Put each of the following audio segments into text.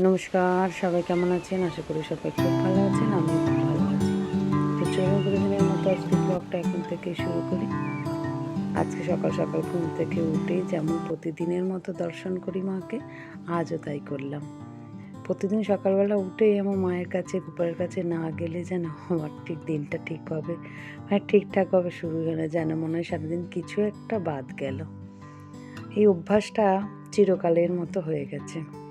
নমস্কার, সবাই কেমন আছেন? আশা করি সবাই খুব ভালো আছেন আমি খুব ভালো আছি। তো চলো প্রতিদিনের মতো আজকে ব্লগটা এখন থেকে শুরু করি। আজকে সকাল সকাল ঘুম থেকে উঠে যেমন প্রতিদিনের মতো দর্শন করি মাকে, আজও তাই করলাম। প্রতিদিন সকালবেলা উঠেই আমার মায়ের কাছে গোপালের কাছে না গেলে যেন আমার ঠিক দিনটা ঠিক ঠিকভাবে মানে ঠিকঠাকভাবে শুরু না, যেন মনে হয় সারাদিন কিছু একটা বাদ গেল। এই অভ্যাসটা চিরকালের মতো হয়ে গেছে।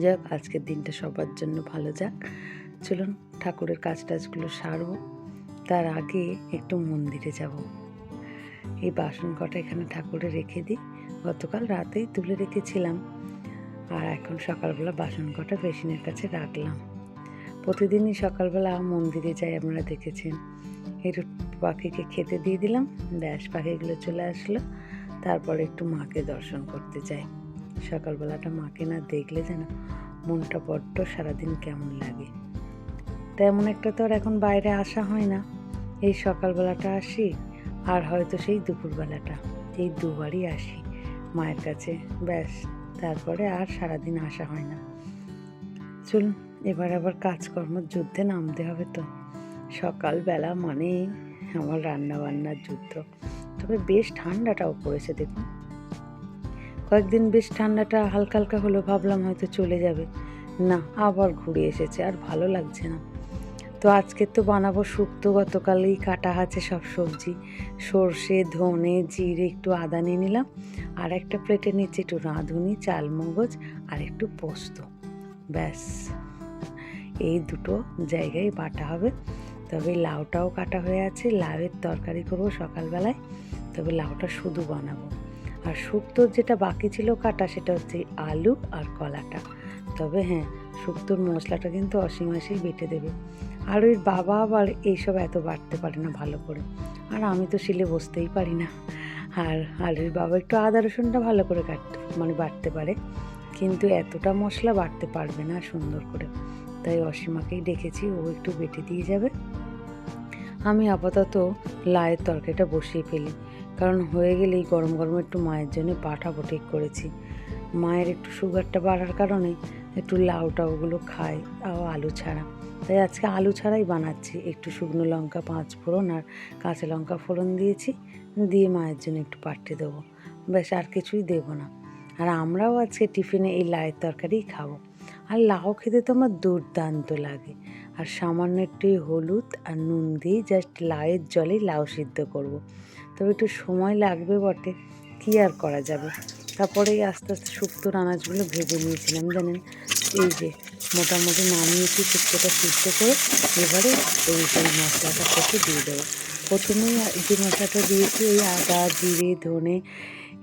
যাক, আজকের দিনটা সবার জন্য ভালো যাক। চলুন ঠাকুরের কাজ টাজগুলো সারবো। তার আগে একটু মন্দিরে যাব। এই বাসন কটা এখানে ঠাকুরে রেখে দিই। গতকাল রাতেই তুলে রেখেছিলাম। আর এখন সকালবেলা বাসন কটা বেসিনের কাছে রাখলাম। প্রতিদিনই সকালবেলা মন্দিরে যাই আপনারা দেখেছেন। একটু পাখিকে খেতে দিয়ে দিলাম। ব্যাস, পাখিগুলো চলে আসলো। তারপরে একটু মাকে দর্শন করতে যাই। সকালবেলাটা মাকে না দেখলে যেন মনটা বড্ড সারাদিন কেমন লাগে। তেমন একটা তো আর এখন বাইরে আসা হয় না। এই সকালবেলাটা আসি, আর হয়তো সেই দুপুরবেলাটা। এই দুবারই আসি মায়ের কাছে। ব্যাস, তারপরে আর সারাদিন আসা হয় না। চলুন, এবার আবার কাজকর্ম, যুদ্ধে নামতে হবে তো। সকালবেলা মানেই আমার রান্না বান্নার যুদ্ধ। তবে বেশ ঠান্ডাটাও পড়েছে, দেখুন। কয়েকদিন বেশ ঠান্ডাটা হালকা হালকা হলো ভাবলাম হয়তো চলে যাবে। না, আবার ঘুরে এসেছে, আর ভালো লাগছে না। তো আজকে তো বানাবো শুক্তো গতকালই কাটা আছে সব সবজি। সর্ষে, ধনে, জিরে একটু আদা নিয়ে নিলাম, আর একটা প্লেটে নিচে একটু রাঁধুনি, চালমগজ, আর একটু পোস্ত। ব্যাস, এই দুটো জায়গায় বাটা হবে। তবে লাউটাও কাটা হয়ে আছে, লাউয়ের তরকারি করব সকালবেলায়। তবে লাউটা শুধু বানাবো। আর শুক্তোর যেটা বাকি ছিল কাটা, সেটা হচ্ছে আলু আর কলাটা। তবে হ্যাঁ শুক্তোর মশলাটা কিন্তু অসীমাসেই বেটে দেবে। আর ওই বাবা আবার এইসব এত বাটতে পারে না ভালো করে। আর আমি তো শিলে বসতেই পারি না। আর আলুর বাবা একটু আদা, রসুনটা ভালো করে কাটতে মানে বাটতে পারে। কিন্তু এতটা মশলা বাড়তে পারবে না সুন্দর করে। তাই অসীমাকেই ডেকেছি, ও একটু বেটে দিয়ে যাবে। আমি আপাতত লায়ের তরকারিটা বসিয়ে ফেলি। কারণ হয়ে গেলেই গরম গরম একটু মায়ের জন্য পাঠাবো, ঠিক করেছি। মায়ের একটু সুগারটা বাড়ার কারণে একটু লাউ টাউগুলো খায় আর আলু ছাড়া। তাই আজকে আলু ছাড়াই বানাচ্ছি। একটু শুকনো লঙ্কা, পাঁচ ফোড়ন আর কাঁচা লঙ্কা ফোড়ন দিয়েছি। দিয়ে মায়ের জন্য একটু পাঠিয়ে দেবো। ব্যাস, আর কিছুই দেবো না। আর আমরাও আজকে টিফিনে এই লাউয়ের তরকারিই খাব। আর লাউ খেতে তো আমার দুর্দান্ত লাগে। আর সামান্য একটু হলুদ আর নুন দিয়ে জাস্ট লাউয়ের জলেই লাউ সিদ্ধ করব। তবে একটু সময় লাগবে বটে, কী আর করা যাবে? তারপরে এই আস্তে আস্তে শুক্তোর আনাজগুলো ভেজে নিয়েছিলাম, জানেন? এই যে, মোটামুটি নামিয়েছি শুক্তোটা সিদ্ধ করে এবারে এই যে মশলাটা কষে দিয়ে দেবো। প্রথমেই যে মশলাটা দিয়েছি, এই আদা, জিরে, ধনে,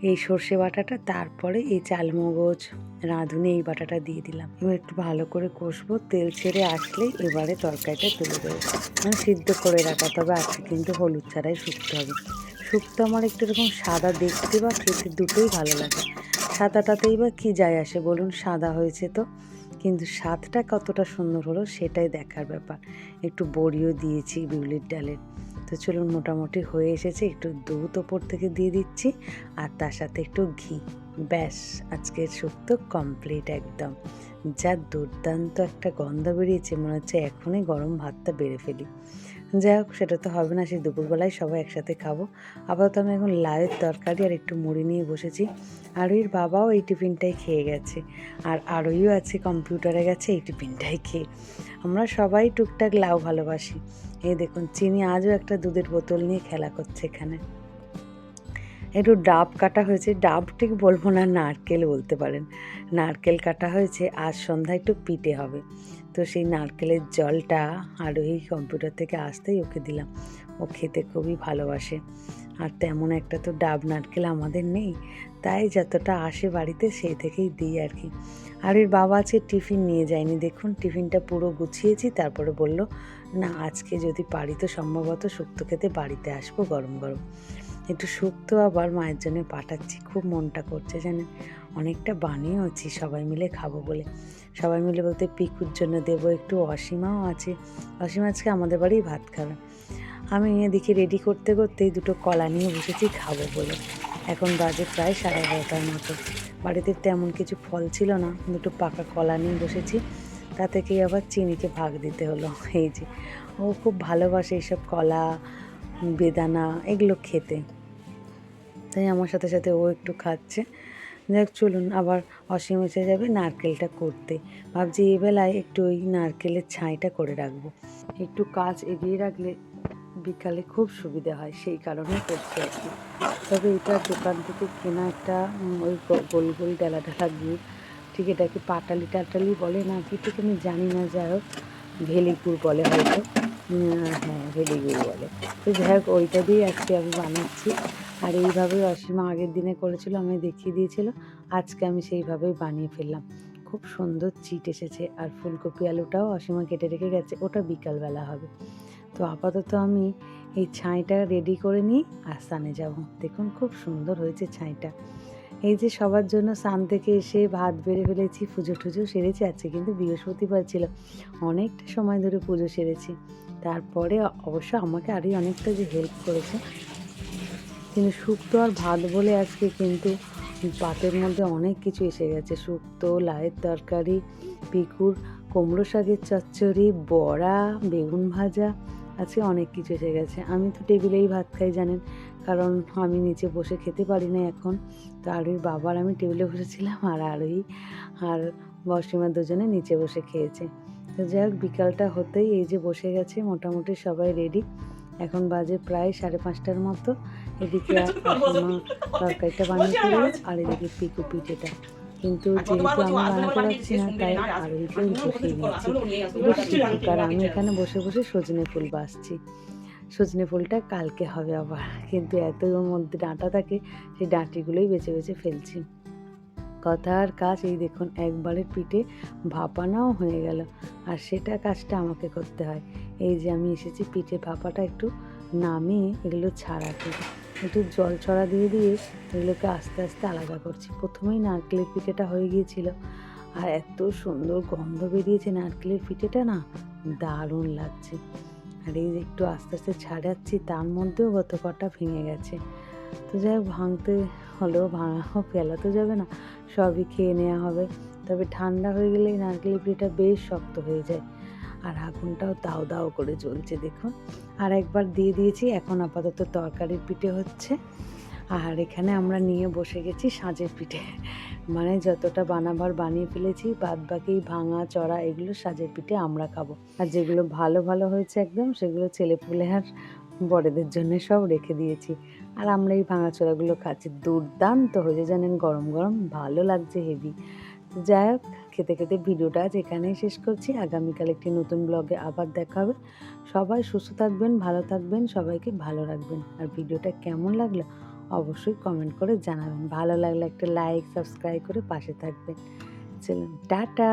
এই সর্ষে বাটাটা, তারপরে এই চালমগজ, রাঁধুনি, এই বাটাটা দিয়ে দিলাম। এবার একটু ভালো করে কষবো, তেল ছেড়ে আসলে এবারে তরকারিটা তুলে দেবো। মানে সিদ্ধ করে রাখা, তবে আজকে কিন্তু হলুদ ছাড়াই শুকতে হবে। শুক্তো আমার একটু এরকম সাদা দেখতে বা খেতে দুটোই ভালো লাগে। সাদাটাতেই বা কী যায় আসে বলুন? সাদা হয়েছে তো। কিন্তু স্বাদটা কতটা সুন্দর হলো সেটাই দেখার ব্যাপার। একটু বড়িও দিয়েছি বিউলির ডালের। তো চলুন মোটামুটি হয়ে এসেছে। একটু দুধ ওপর থেকে দিয়ে দিচ্ছি আর তার সাথে একটু ঘি। ব্যাস, আজকের শুক্তো কমপ্লিট একদম। যা দুর্দান্ত একটা গন্ধ বেরিয়েছে, মনে হচ্ছে এখনই গরম ভাতটা বেড়ে ফেলি। যাই হোক সেটা তো হবে না, সেই দুপুরবেলায় সবাই একসাথে খাব। আপাতত আমি এখন লাউয়ের তরকারি আর একটু মুড়ি নিয়ে বসেছি। আরুইর বাবাও এই টিফিনটাই খেয়ে গেছে। আর আরুইও আছে, কম্পিউটারে গেছে, এই টিফিনটাই খেয়ে। আমরা সবাই টুকটাক লাউ ভালোবাসি। এই দেখুন, চিনি আজও একটা দুধের বোতল নিয়ে খেলা করছে এখানে। একটু ডাব কাটা হয়েছে, ডাব ঠিক বলব না, নারকেল বলতে পারেন। নারকেল কাটা হয়েছে, আজ সন্ধ্যায় একটু পিঠে হবে। তো সেই নারকেলের জলটা আর ওই কম্পিউটার থেকে আসতেই ওকে দিলাম। ও খেতে খুবই ভালোবাসে। আর তেমন একটা তো ডাব নারকেল আমাদের নেই, তাই যতটা আসে বাড়িতে সেই থেকেই দিই আর কি। আর এর বাবা আছে টিফিন নিয়ে যায়নি। দেখুন, টিফিনটা পুরো গুছিয়েছি, তারপরে বলল, না, আজকে যদি পারি তো সম্ভবত শুক্তো খেতে বাড়িতে আসব গরম গরম। একটু শুক্তো আবার মায়ের জন্য পাঠাচ্ছি, খুব মনটা করছে জানেন। অনেকটা বানিয়েওছি সবাই মিলে খাব বলে। সবাই মিলে বলতে পিকুর জন্য দেবো একটু অসীমাও আছে। অসীমা আজকে আমাদের বাড়ি ভাত খাবে। আমি এদিকে রেডি করতে করতেই দুটো কলা নিয়ে বসেছি খাব বলে। এখন বাজে প্রায় সাড়ে এগারোটার মতো। বাড়িতে তেমন কিছু ফল ছিল না, দুটো পাকা কলা নিয়ে বসেছি। তা থেকেই আবার চিনিকে ভাগ দিতে হলো। এই যে, ও খুব ভালোবাসে এইসব কলা, বেদানা, এগুলো খেতে। তাই আমার সাথে সাথে ও একটু খাচ্ছে। দেখ চলুন, আবার অসীম এসে যাবে নারকেলটা করতে। ভাবছি এই বেলায় একটু ওই নারকেলের ছাইটা করে রাখব। একটু কাজ এগিয়ে রাখলে বিকালে খুব সুবিধা হয়, সেই কারণে করছি আর কি। তবে এটা দোকান থেকে কেনা একটা ওই গোল গোল ডালা ডালা গুড়, ঠিক এটাকে পাটালি টাটালি বলে না কি ঠিক আমি জানি না, যাই হোক ভেলি গুড় বলে হয়তো। হ্যাঁ ভেলি গুড় বলে। তো যাই হোক, ওইটা দিয়ে আজকে আমি বানাচ্ছি। আর এইভাবে অসীমা আগের দিনে করেছিল আমি দেখিয়ে দিয়েছিল। আজকে আমি সেইভাবেই বানিয়ে ফেললাম। খুব সুন্দর চিট এসেছে আর ফুলকপি আলুটাও অসীমা কেটে রেখে গেছে, ওটা বিকালবেলা হবে। তো আপাতত আমি এই ছাইটা রেডি করে নিই আর স্নানে যাব। দেখুন খুব সুন্দর হয়েছে ছাইটা। এই যে সবার জন্য স্নান থেকে এসে ভাত বেড়ে ফেলেছি, পুজো টুজো সেরেছি, আজকে কিন্তু বৃহস্পতিবার ছিল। অনেকটা সময় ধরে পুজো সেরেছি। তারপরে অবশ্য আমাকে আরই অনেকটা যে হেল্প করেছে কিন্তু শুক্তো আর ভাত বলে আজকে কিন্তু পাতের মধ্যে অনেক কিছু এসে গেছে। শুক্তো লায়ের তরকারি, পিকুর, কুমড়ো শাকের চচ্চড়ি, বড়া, বেগুন ভাজা, আজকে অনেক কিছু এসে গেছে। আমি তো টেবিলেই ভাত খাই, জানেন? কারণ আমি নিচে বসে খেতে পারি না এখন। তো আরুই বাবার আমি টেবিলে বসেছিলাম আর আরুই আর বসিমা দুজনে নিচে বসে খেয়েছে। তো যাই হোক, বিকালটা হতেই এই যে বসে গেছে, মোটামুটি সবাই রেডি এখন বাজে প্রায় সাড়ে পাঁচটার মতো। এদিকে তরকারিটা বানিয়ে ফেলল আর এদিকে পিকু পিঠেটা। কিন্তু যেহেতু আমি বানাতে পারছি না তাই আরোহীকেও বসিয়ে নিয়েছি। বেশ শিখুক আর আমি এখানে বসে বসে সজনে ফুল বাসছি। সজনে ফুলটা কালকে হবে আবার। কিন্তু এত মধ্যে ডাঁটা থাকে সেই ডাঁটিগুলোই বেছে বেছে ফেলছি। কথার কাজ এই দেখুন একবারের পিঠে ভাপানাও হয়ে গেল। আর সেটা কাজটা আমাকে করতে হয়। এই যে আমি এসেছি পিঠে ভাপাটা একটু নামিয়ে এগুলো ছাড়াতে একটু জল ছড়া দিয়ে দিয়ে এগুলোকে আস্তে আস্তে আলাদা করছি। প্রথমেই নারকেলের পিঠেটা হয়ে গিয়েছিল। আর এত সুন্দর গন্ধ বেরিয়েছে নারকেলের পিঠেটা না, দারুণ লাগছে। আর এই একটু আস্তে আস্তে ছাড়াচ্ছি, তার মধ্যেও গত কটা ভেঙে গেছে। তো যাই ভাঙতে হলেও ভাঙা ফেলা তো যাবে না, সবই খেয়ে নেওয়া হবে। তবে ঠান্ডা হয়ে গেলে এই নারকেলের পিঠেটা বেশ শক্ত হয়ে যায়। আর আগুনটাও দাও দাও করে জ্বলছে, দেখুন। আর একবার দিয়ে দিয়েছি, এখন আপাতত তরকারির পিঠে হচ্ছে। আর এখানে আমরা নিয়ে বসে গেছি সাজের পিঠে। মানে যতটা বানাবার বানিয়ে ফেলেছি বাদ বাকি ভাঙা, চড়া, এগুলো সাজের পিঠে আমরা খাব। আর যেগুলো ভালো ভালো হয়েছে একদম, সেগুলো ছেলেপুলে আর বড়দের জন্য সব রেখে দিয়েছি। আর আমরা এই ভাঙা চড়াগুলো খাচ্ছি। দুর্দান্ত হয়েছে, জানেন? গরম গরম, ভালো লাগছে হেভি। যাই হোক, খেতে খেতে ভিডিওটা আজ এখানেই শেষ করছি। আগামীকাল একটি নতুন ব্লগে আবার দেখা হবে। সবাই সুস্থ থাকবেন, ভালো থাকবেন, সবাইকে ভালো রাখবেন। আর ভিডিওটা কেমন লাগল অবশ্যই কমেন্ট করে জানাবেন। ভালো লাগলে একটা লাইক, সাবস্ক্রাইব করে পাশে থাকবেন। চলুন, টাটা!